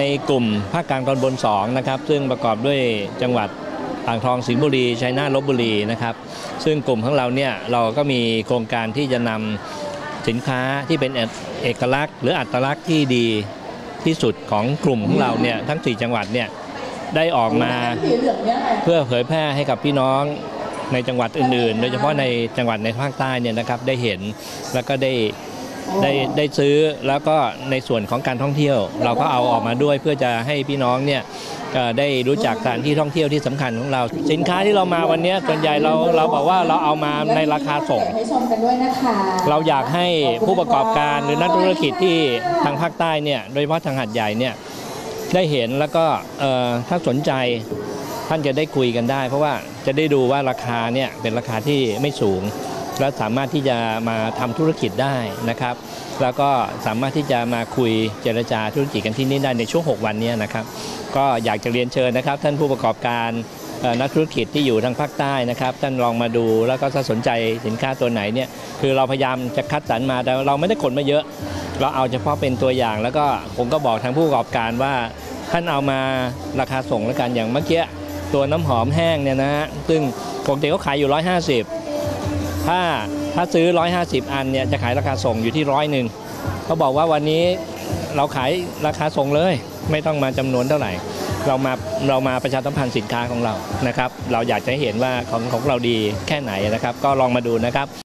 ในกลุ่มภาคกลางตอนบน2นะครับซึ่งประกอบด้วยจังหวัดอ่างทองสิงห์บุรีชัยนาทลบบุรีนะครับซึ่งกลุ่มของเราเนี่ยเราก็มีโครงการที่จะนำสินค้าที่เป็นเอกลักษณ์ หรืออัตลักษณ์ที่ดีที่สุดของกลุ่มของเราเนี่ยทั้ง 4 จังหวัดเนี่ยได้ออกมาเพื่อเผยแพร่ให้กับพี่น้องในจังหวัดอื่นๆ โดยเฉพาะในจังหวัดในภาคใต้เนี่ยนะครับได้เห็นแล้วก็ได้ ได้ได้ซื้อแล้วก็ในส่วนของการท่องเที่ยว เราก็เอาออกมาด้วยเพื่อจะให้พี่น้องเนี่ยเอ่อได้รู้จักสถานที่ท่องเที่ยวที่สำคัญของเรา สินค้าที่เรามาวันนี้ส่วนใหญ่เราเราบอกว่าเราเอามาในราคาส่งให้ชมกันด้วยนะคะเราอยากให้ผู้ประกอบการหรือนักธุรกิจที่ทางภาคใต้เนี่ยโดยเฉพาะทางหัดใหญ่เนี่ยได้เห็นแล้วก็เอ่อถ้าสนใจท่านจะได้คุยกันได้ เพราะว่าจะได้ดูว่าราคาเนี่ยเป็นราคาที่ไม่สูง และสามารถที่จะมาทำธุรกิจได้นะครับ แล้วก็สามารถที่จะมาคุยเจรจาธุรกิจกันที่นี่ได้ในช่วง 6 วันนี้นะครับ ก็อยากจะเรียนเชิญนะครับ ท่านผู้ประกอบการนักธุรกิจที่อยู่ทางภาคใต้นะครับ ท่านลองมาดูแล้วก็ถ้าสนใจสินค้าตัวไหนเนี่ยคือเราพยายามจะคัดสรรมาแต่เราไม่ได้ขนมาเยอะ เราเอาเฉพาะเป็นตัวอย่าง แล้วก็ผมก็บอกทางผู้ประกอบการว่า ท่านเอามาราคาส่งแล้วกันอย่างเมื่อกี้ตัวน้ำหอมแห้งเนี่ยนะฮะซึ่งปกติเขาขายอยู่ 150 ถ้าถ้าซื้อ 150 อันเนี่ยจะขายราคาส่งอยู่ที่ร้อยหนึ่งเขาบอกว่าวันนี้เราขายราคาส่งเลย ไม่ต้องมาจำนวนเท่าไหร่ เรามาเรามาประชาสัมพันธ์สินค้าของเรานะครับ เราอยากจะเห็นว่าของของเราดีแค่ไหนนะครับ ก็ลองมาดูนะครับ